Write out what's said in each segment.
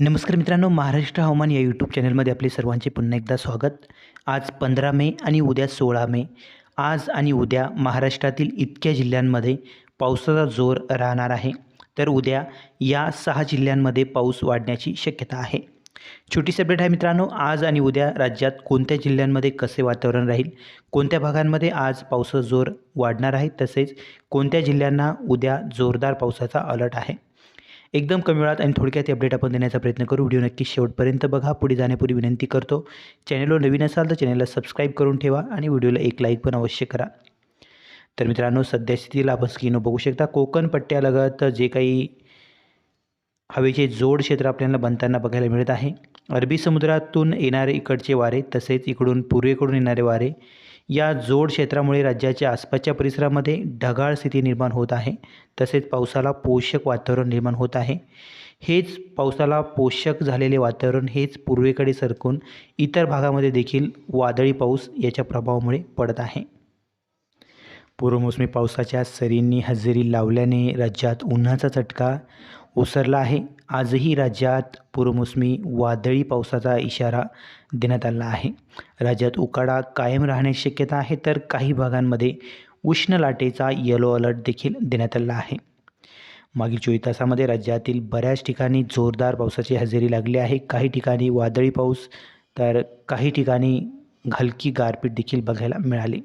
नमस्कार मित्रांनो महाराष्ट्र हवामान या यूट्यूब चॅनलमध्ये आपले सर्वांचे पुन्हा एकदा स्वागत. आज पंधरा मे आणि उद्या सोळा मे. आज आणि उद्या महाराष्ट्रातील इतक्या जिल्ह्यांमध्ये पावसाचा जोर राहणार आहे. तर उद्या या सहा जिल्ह्यांमध्ये पाऊस वाढण्याची शक्यता आहे. छोटी अपडेट आहे मित्रांनो आज आणि उद्या राज्यात कोणत्या जिल्ह्यांमध्ये कसे वातावरण राहील कोणत्या भागांमध्ये आज पावसाचा जोर वाढणार आहे तसेच कोणत्या जिल्ह्यांना उद्या जोरदार पावसाचा अलर्ट आहे. एकदम कमी वेळात आणि थोडक्यात अपडेट आपण देण्याचा प्रयत्न करू. व्हिडिओ नक्की शेवटपर्यंत बघा. पुढे जाण्यापूर्वी विनंती करतो चॅनलवर नवीन असाल तर चॅनलला सबस्क्राईब करून ठेवा आणि व्हिडिओला एक लाईक पण अवश्य करा. तर मित्रांनो सध्या स्थितीला आपण स्क्रीनवर बघू शकता. कोकण पट्ट्यालगत जे काही हवेचे जोड क्षेत्र आपल्याला बनताना बघायला मिळत आहे. अरबी समुद्रातून येणारे इकडचे वारे तसेच इकडून पूर्वेकडून येणारे वारे या जोड क्षेत्रामुळे राज्याच्या आसपासच्या परिसरामध्ये ढगाळ स्थिती निर्माण होत आहे. तसेच पावसाला पोषक वातावरण निर्माण होत आहे. हेच पावसाला पोषक झालेले वातावरण हेच पूर्वेकडे सरकून इतर भागामध्ये देखील वादळी पाऊस याच्या प्रभावामुळे पडत आहे. पूर्वमोसमी पावसाच्या सरींनी हजेरी लावल्याने राज्यात उन्हाचा चटका ओसरला आहे. आजही राज्यात पूर्वमोसमी वादळी पावसाचा इशारा देण्यात आला आहे. राज्यात उकाडा कायम राहण्याची शक्यता आहे तर काही भागांमध्ये उष्ण लाटेचा येलो अलर्ट देखील देण्यात आला आहे. मागील चोवीस तासामध्ये राज्यातील बऱ्याच ठिकाणी जोरदार पावसाची हजेरी लागली आहे. काही ठिकाणी वादळी पाऊस तर काही ठिकाणी हलकी गारपीट देखील बघायला मिळाली.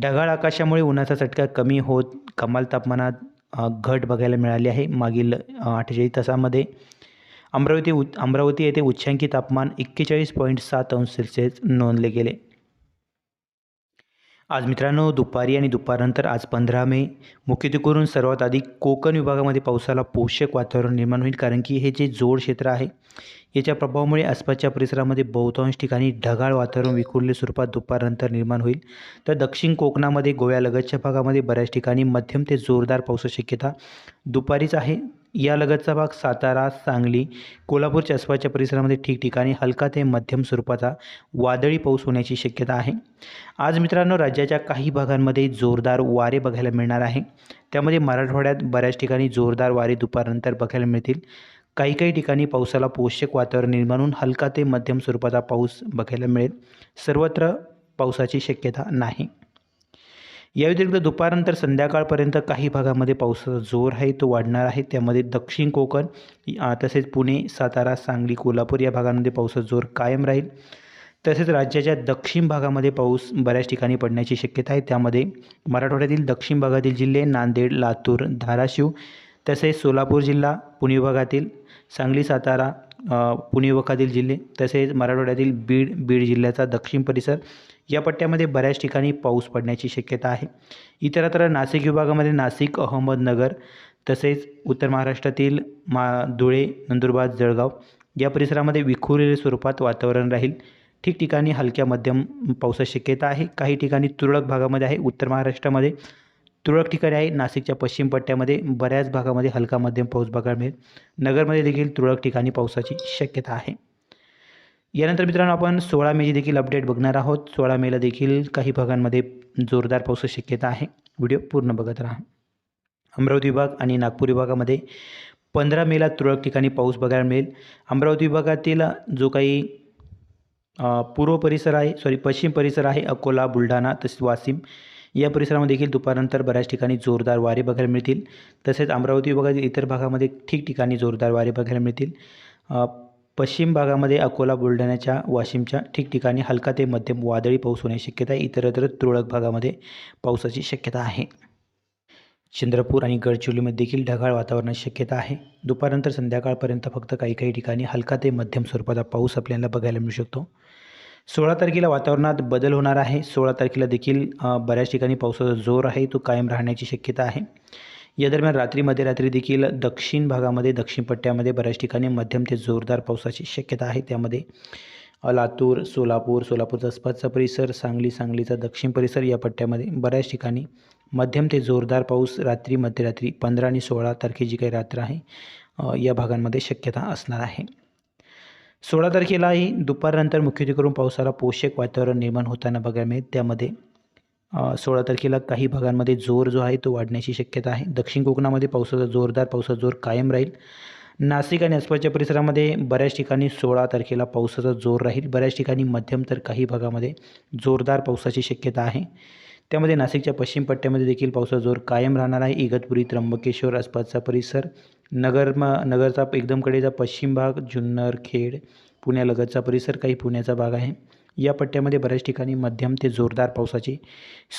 ढगाळ आकाशामुळे उन्हाचा चटका कमी होत कमाल तापमानात घट बघायला मिळाली आहे. मागील अठ्ठेचाळीस तासामध्ये अमरावती उ अमरावती येथे उच्चांकी तापमान एक्केचाळीस पॉईंट सात अंश सेल्सिअस नोंदले गेले. आज मित्रांनो दुपारी आणि दुपारनंतर आज पंधरा मे मुख्यत्वे करून सर्वात आधी कोकण विभागामध्ये पावसाला पोषक वातावरण निर्माण होईल कारण की हे जे जोड क्षेत्र आहे याच्या प्रभावामुळे आसपासच्या परिसरामध्ये बहुतांश ठिकाणी ढगाळ वातावरण विखुरले स्वरूपात दुपारनंतर निर्माण होईल. तर दक्षिण कोकणामध्ये गोव्यालगतच्या भागामध्ये बऱ्याच ठिकाणी मध्यम ते जोरदार पावसाची शक्यता दुपारीच आहे. या लगतचा भाग सातारा सांगली कोल्हापूरच्या आसपासच्या परिसरामध्ये ठिकठिकाणी हलका ते मध्यम स्वरूपाचा वादळी पाऊस होण्याची शक्यता आहे. आज मित्रांनो राज्याच्या काही भागांमध्ये जोरदार वारे बघायला मिळणार आहे. त्यामध्ये मराठवाड्यात बऱ्याच ठिकाणी जोरदार वारे दुपारनंतर बघायला मिळतील. काही काही ठिकाणी पावसाला पोषक वातावरण निर्माण होऊन हलका ते मध्यम स्वरूपाचा पाऊस बघायला मिळेल. सर्वत्र पावसाची शक्यता नाही. या व्यतिरिक्त दुपारनंतर संध्याकाळपर्यंत काही भागामध्ये पावसाचा जोर आहे तो वाढणार आहे. त्यामध्ये दक्षिण कोकण तसेच पुणे सातारा सांगली कोल्हापूर या भागांमध्ये पावसाचा जोर कायम राहील. तसेच राज्याच्या दक्षिण भागामध्ये पाऊस बऱ्याच ठिकाणी पडण्याची शक्यता आहे. त्यामध्ये मराठवाड्यातील दक्षिण भागातील जिल्हे नांदेड लातूर धाराशिव तसेच सोलापूर जिल्हा पुणे विभागातील सांगली सातारा पुणे विभागातील जिल्हे तसेच मराठवाड्यातील बीड बीड जिल्ह्याचा दक्षिण परिसर या पट्ट्यामध्ये बऱ्याच ठिकाणी पाऊस पडण्याची शक्यता आहे. इतरत्र नाशिक विभागामध्ये नाशिक अहमदनगर तसेच उत्तर महाराष्ट्रातील मा धुळे नंदुरबार जळगाव या परिसरामध्ये विखुरलेल्या स्वरूपात वातावरण राहील. ठिकठिकाणी हलक्या मध्यम पावसाची शक्यता आहे. काही ठिकाणी तुरळक भागामध्ये आहे. उत्तर महाराष्ट्रामध्ये तुरळक ठिकाणी आहे. नाशिकच्या पश्चिम पट्ट्यामध्ये बऱ्याच भागामध्ये हलका मध्यम पाऊस बघायला मिळेल. नगरमध्ये देखील तुरळक ठिकाणी पावसाची शक्यता आहे. यानंतर मित्रांनो आपण सोळा मेची देखील अपडेट बघणार आहोत. सोळा मेला देखील काही भागांमध्ये जोरदार पावसाची शक्यता आहे. व्हिडिओ पूर्ण बघत राहा. अमरावती विभाग आणि नागपूर विभागामध्ये पंधरा मेला तुरळक ठिकाणी पाऊस बघायला मिळेल. अमरावती विभागातील जो काही पूर्व परिसर आहे सॉरी पश्चिम परिसर आहे अकोला बुलढाणा तसेच वाशिम या परिसरामध्ये देखील दुपारनंतर बऱ्याच ठिकाणी जोरदार वारे बघायला मिळतील. तसेच अमरावती विभागातील इतर भागामध्ये ठिकठिकाणी जोरदार वारे बघायला मिळतील. पश्चिम भागामध्ये अकोला बुलढाण्याच्या वाशिमच्या ठिकठिकाणी हलका ते मध्यम वादळी पाऊस होण्याची शक्यता आहे. इतरत्र तुरळक भागामध्ये पावसाची शक्यता आहे. चंद्रपूर आणि गडचिरोलीमध्ये देखील ढगाळ वातावरणाची शक्यता आहे. दुपारनंतर संध्याकाळपर्यंत फक्त काही काही ठिकाणी हलका ते मध्यम स्वरूपाचा पाऊस आपल्याला बघायला मिळू शकतो. सोळा तारखेला वातावरणात बदल होणार आहे. सोळा तारखेला देखील बऱ्याच ठिकाणी पावसाचा जोर आहे. तो कायम राहण्याची शक्यता आहे. या दरम्यान रात्री मध्यरात्री देखील दक्षिण भागामध्ये दक्षिण पट्ट्यामध्ये बऱ्याच ठिकाणी मध्यम ते जोरदार पावसाची शक्यता आहे. त्यामध्ये लातूर सोलापूर सोलापूरचा आसपासचा परिसर सांगली सांगलीचा दक्षिण परिसर या पट्ट्यामध्ये बऱ्याच ठिकाणी मध्यम ते जोरदार पाऊस रात्री मध्यरात्री पंधरा आणि सोळा तारखेची काही रात्र आहे या भागांमध्ये शक्यता असणार आहे. सोळा तारखेलाही दुपारनंतर मुख्यत्वे करून पावसाला पोषक वातावरण निर्माण होताना बघायला मिळेल. त्यामध्ये सोळा तारखेला काही भागांमध्ये जोर जो आहे तो वाढण्याची शक्यता आहे. दक्षिण कोकणामध्ये पावसाचा जोरदार पावसाचा जोर कायम राहील. नाशिक आणि आसपासच्या परिसरामध्ये बऱ्याच ठिकाणी सोळा तारखेला पावसाचा जोर राहील. बऱ्याच ठिकाणी मध्यम तर काही भागामध्ये जोरदार पावसाची शक्यता आहे. त्यामध्ये नाशिकच्या पश्चिम पट्ट्यामध्ये देखील पावसाचा जोर कायम राहणार आहे. इगतपुरी त्र्यंबकेश्वर आसपासचा परिसर नगर म नगरचा एकदमकडेचा पश्चिम भाग जुन्नर खेड पुण्यालगतचा परिसर काही पुण्याचा भाग आहे. या पट्ट्यामध्ये बऱ्याच ठिकाणी मध्यम ते जोरदार पावसाची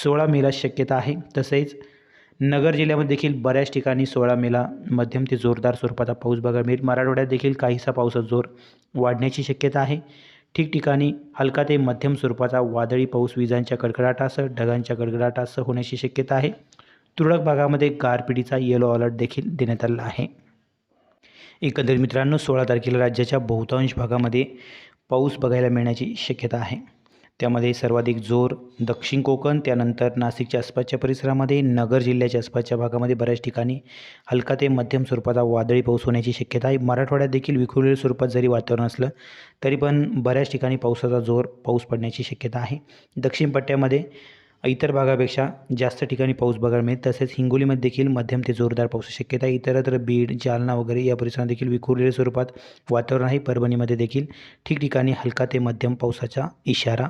सोळा मेला शक्यता आहे. तसेच नगर जिल्ह्यामध्ये देखील बऱ्याच ठिकाणी सोळा मेला मध्यम ते जोरदार स्वरूपाचा पाऊस बघायला मिळेल. मराठवाड्यात देखील काहीसा पावसाचा जोर वाढण्याची शक्यता आहे. ठिकठिकाणी हलका ते मध्यम स्वरूपाचा वादळी पाऊस विजांच्या कडकडाटासह ढगांच्या कडकडाटासह होण्याची शक्यता आहे. तुरळक भागामध्ये गारपिटीचा येलो अलर्ट देखील देण्यात आलेला आहे. एकंदरीत मित्रांनो सोळा तारखेला राज्याच्या बहुतांश भागामध्ये पाऊस बघायला मिळण्याची शक्यता आहे. त्यामध्ये सर्वाधिक जोर दक्षिण कोकण त्यानंतर नाशिकच्या आसपासच्या परिसरामध्ये नगर जिल्ह्याच्या आसपासच्या भागामध्ये बऱ्याच ठिकाणी हलका ते मध्यम स्वरूपाचा वादळी पाऊस होण्याची शक्यता आहे. मराठवाड्यात देखील विखुरलेल्या स्वरूपात जरी वातावरण असलं तरी पण बऱ्याच ठिकाणी पावसाचा जोर पाऊस पडण्याची शक्यता आहे. दक्षिण पट्ट्यामध्ये इतर भागापेक्षा जास्त ठिकाणी पाऊस बघायला मिळेल. तसेच हिंगोलीमध्ये देखील मध्यम ते जोरदार पाऊस शक्यता आहे. इतरत्र बीड जालना वगैरे या परिसरात देखील विखुरलेल्या स्वरूपात वातावरण आहे. परभणीमध्ये देखील ठिकठिकाणी हलका ते मध्यम पावसाचा इशारा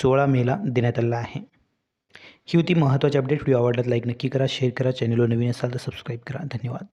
सोळा मेला देण्यात आलेला आहे. ही होती महत्त्वाची अपडेट. व्हिडिओ आवडल्यात लाईक नक्की करा शेअर करा. चॅनलवर नवीन असाल तर सबस्क्राईब करा. धन्यवाद.